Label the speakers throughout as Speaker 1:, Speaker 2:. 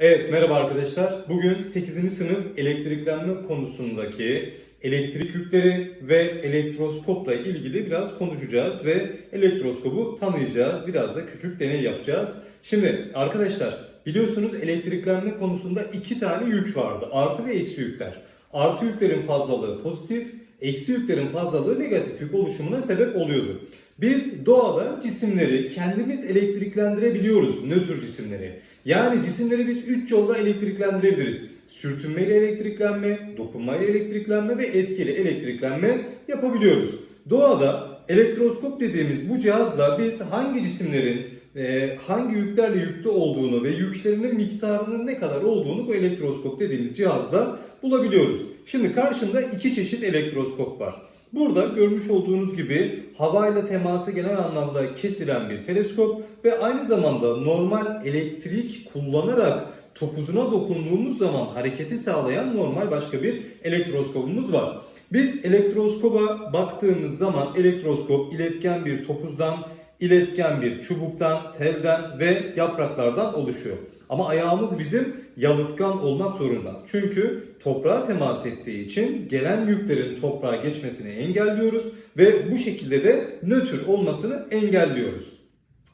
Speaker 1: Evet merhaba arkadaşlar. Bugün 8. sınıf elektriklenme konusundaki elektrik yükleri ve elektroskopla ilgili biraz konuşacağız ve elektroskobu tanıyacağız. Biraz da küçük deney yapacağız. Şimdi arkadaşlar biliyorsunuz elektriklenme konusunda iki tane yük vardı. Artı ve eksi yükler. Artı yüklerin fazlalığı pozitif, eksi yüklerin fazlalığı negatif yük oluşumuna sebep oluyordu. Biz doğada cisimleri kendimiz elektriklendirebiliyoruz, nötr cisimleri. Yani cisimleri biz üç yolla elektriklendirebiliriz. Sürtünmeyle elektriklenme, dokunmayla elektriklenme ve etkili elektriklenme yapabiliyoruz. Doğada elektroskop dediğimiz bu cihazla biz hangi cisimlerin e, hangi yüklerle yüklü olduğunu ve yüklerinin miktarının ne kadar olduğunu bu elektroskop dediğimiz cihazda bulabiliyoruz. Şimdi karşımda iki çeşit elektroskop var. Burada görmüş olduğunuz gibi havayla teması genel anlamda kesilen bir teleskop ve aynı zamanda normal elektrik kullanarak topuzuna dokunduğumuz zaman hareketi sağlayan normal başka bir elektroskopumuz var. Biz elektroskoba baktığımız zaman elektroskop iletken bir topuzdan, iletken bir çubuktan, telden ve yapraklardan oluşuyor. Ama ayağımız bizim yalıtkan olmak zorunda. Çünkü toprağa temas ettiği için gelen yüklerin toprağa geçmesini engelliyoruz ve bu şekilde de nötr olmasını engelliyoruz.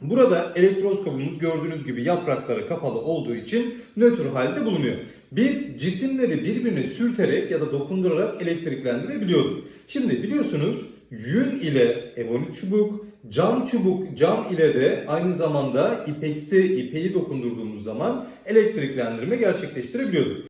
Speaker 1: Burada elektroskopumuz gördüğünüz gibi yaprakları kapalı olduğu için nötr halde bulunuyor. Biz cisimleri birbirine sürterek ya da dokundurarak elektriklendirebiliyorduk. Şimdi biliyorsunuz yün ile evolit çubuk, cam çubuk, cam ile de aynı zamanda ipeksi ipeği dokundurduğumuz zaman elektriklendirme gerçekleştirebiliyorduk.